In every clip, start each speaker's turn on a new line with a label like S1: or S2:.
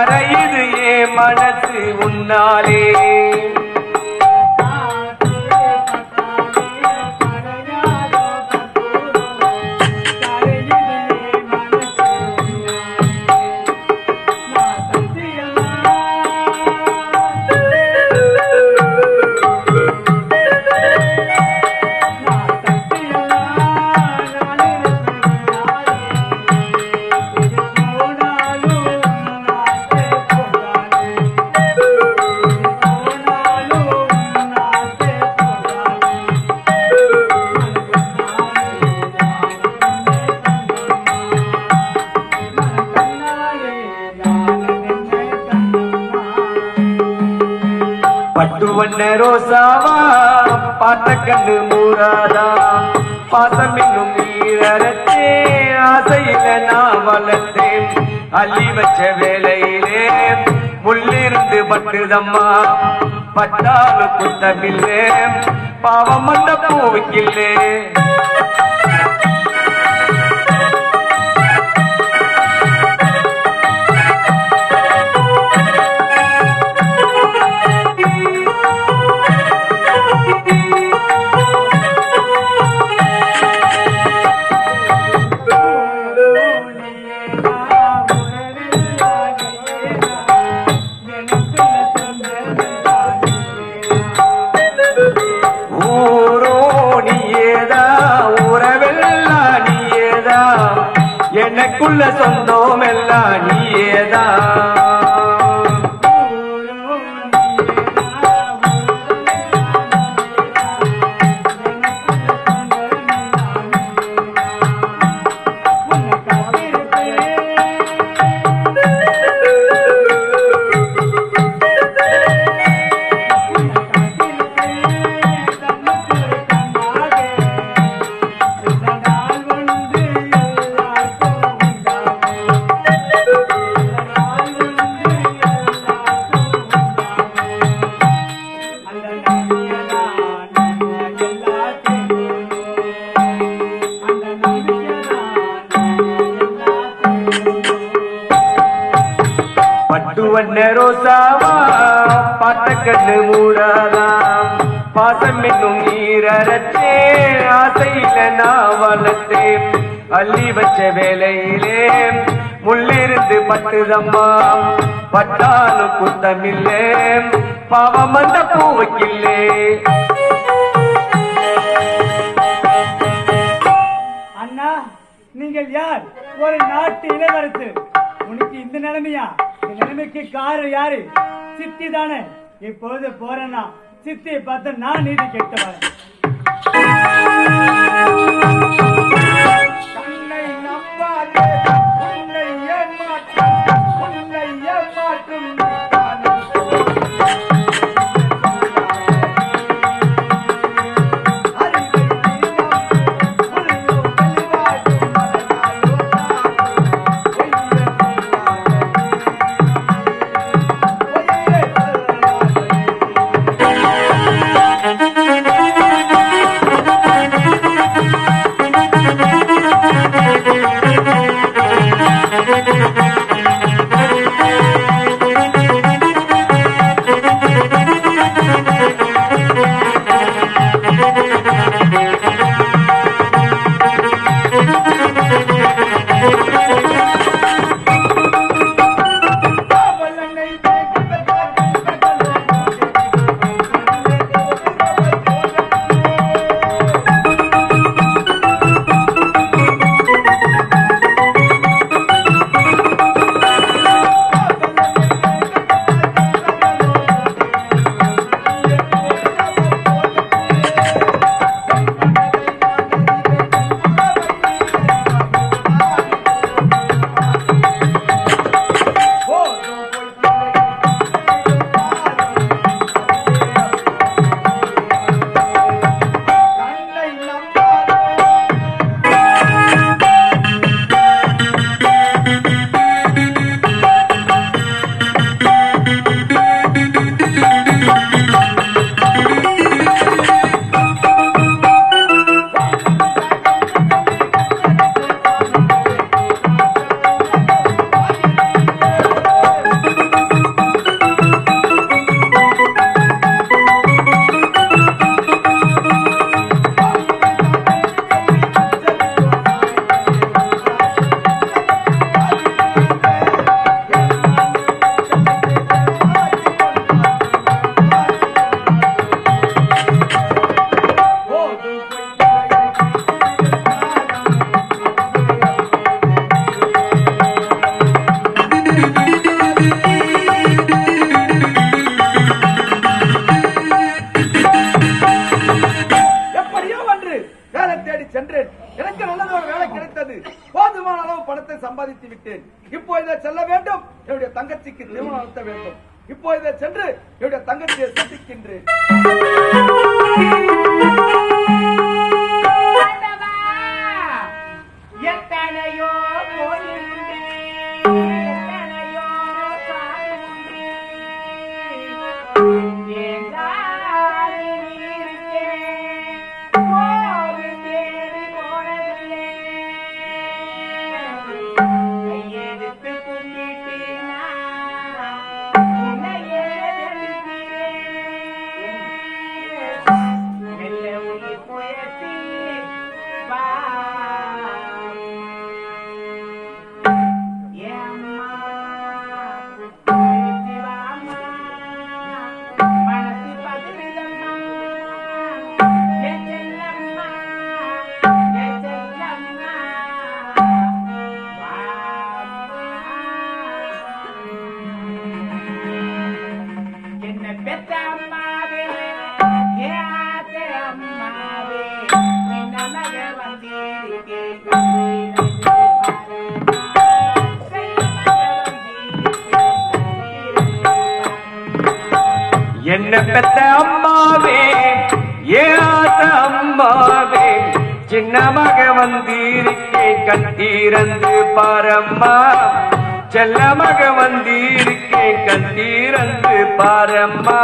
S1: கரையுது ஏ மனசு உன்னாலே. ராசாவா பார்த்த கண்ணு மூராதா. பாசம் இன்னும் நீரத்தே ஆசையில நான் வளர்த்தேன். அள்ளி வச்ச வேலையிலே முள்ளிருந்து பட்டுதம்மா. பட்டாலும் குத்தமில்லே பாவம் வந்த பூவுக்கில்லே எனக்குள்ள சொந்தம் எல்லாம் நீயேதா அள்ளி வச்ச வேலையிலே முள்ளிருந்து பட்டுதம்மா. பட்டாலும் குத்தமில்லே. பாவம் அந்த பூவைக்கில்லே.
S2: அண்ணா நீங்கள் யார்? ஒரு நாட்டு இளவரசு. உனக்கு இந்த நிலைமையா? இந்த நிலைமைக்கு காரணம் யாரு? சித்தி தானே. இப்போது போறேன்னா சித்தியை பார்த்து நான் நீதி கேட்டு வரேன்.
S3: விண்ணமாக வந்தீரிக்கே கண்டீரந்து பாரம்மா? செல்லமாக வந்தீரிக்கே கண்டீரந்து பாரம்மா?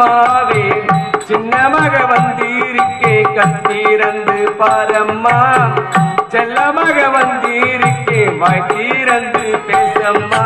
S3: பாரம்மாவே சின்ன மக வந்தீருக்கே கண்ணீரந்து பாரம்மா. செல்ல மக வந்தீருக்கே வாய் தீரந்து பேசம்மா.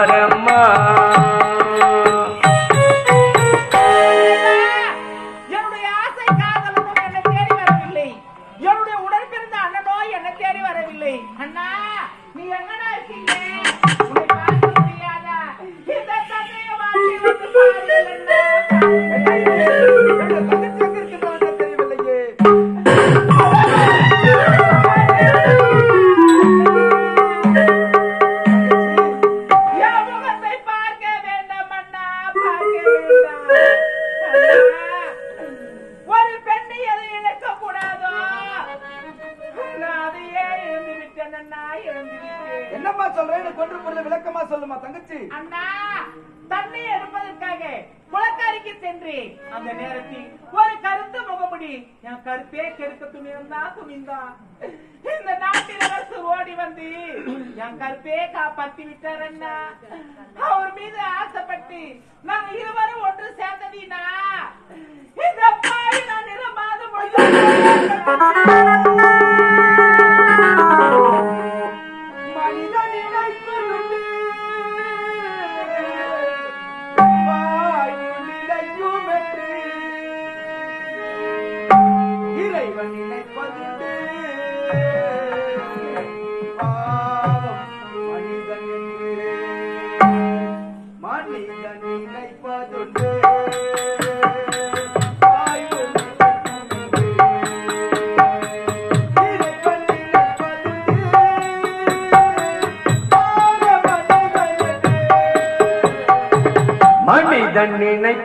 S4: பாரம்மா.
S2: என்னம்மா சொல்றேன் எனக்கு ஒன்று புரியல விளக்கமா சொல்லுமா தங்கச்சி.
S3: அண்ணா தண்ணி எடுப்பதற்காக குளக்கரைக்கு சென்றேன். அந்த நேரத்தில் ஒரு கருத்து முகமுடி. என் கருத்தே கெடுக்க துணிந்தா துணிந்தா. இந்த நாட்டில் அரசு ஓடி வந்து என் கருப்பே காப்பாத்தி விட்டார் அண்ணா. அவர் மீது ஆசைப்பட்டு நாங்க இருவரும் ஒன்று சேர்ந்ததீனா இந்த பாய் நான் நிறமாத
S2: மனித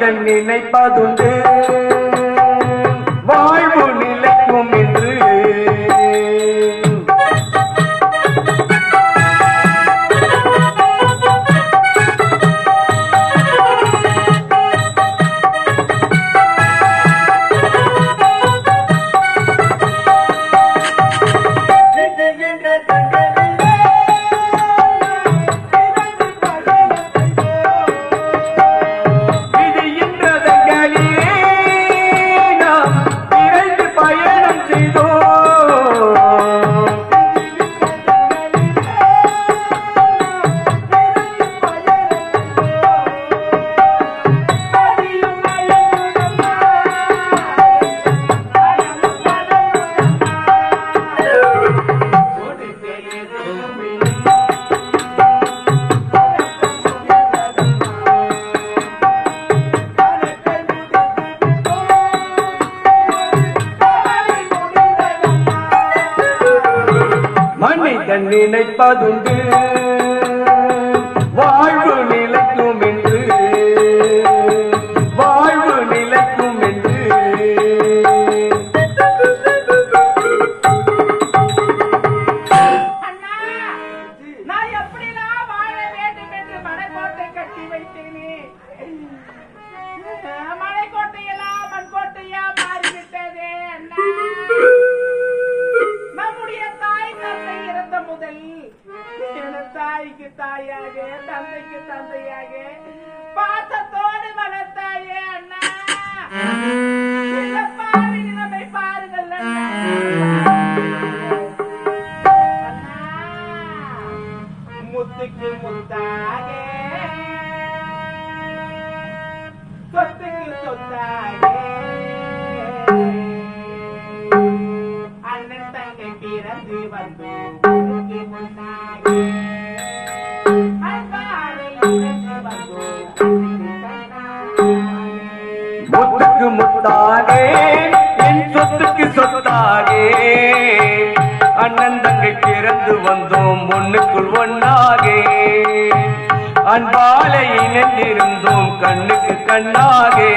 S4: மனிதன் நினைப்பதுண்டு
S3: அன்பாலை நின்றிருந்தோம் கண்ணுக்கு கண்ணாகே.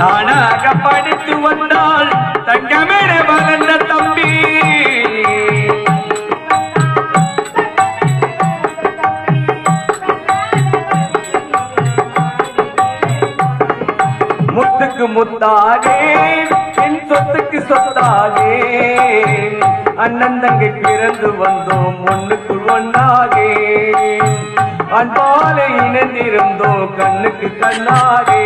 S3: தானாக படித்து வந்தால் தங்கமென வளர்ந்த தம்பி. முத்துக்கு முத்தாகே என் சொத்துக்கு சொத்தாகே. அண்ணன் தங்கை பிறந்து வந்தோம் ஒண்ணுக்குள் ஒன்றாகே அன்பாலை இணைந்திருந்தோ கண்ணுக்கு
S2: கண்ணாரே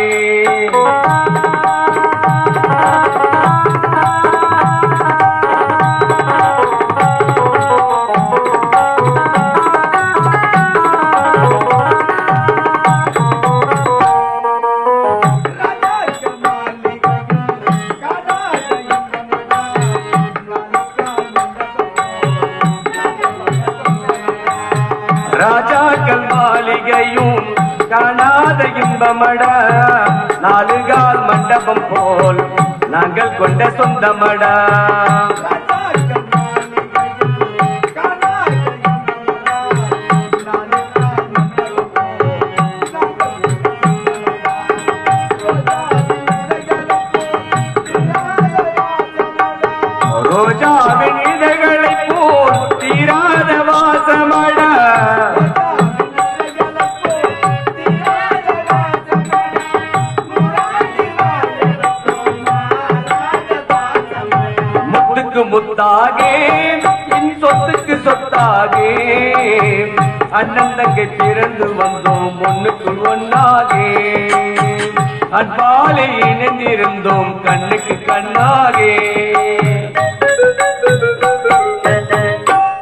S2: சொந்தமட இன்பமட
S3: நாலுகால் மண்டபம் போல் நாங்கள் கொண்ட சொந்தமடா. பிறந்து வந்தோம் ஒண்ணுக்குள் ஒன்னாகே அன்பாலே இணைந்திருந்தோம் கண்ணுக்கு கண்ணாகே.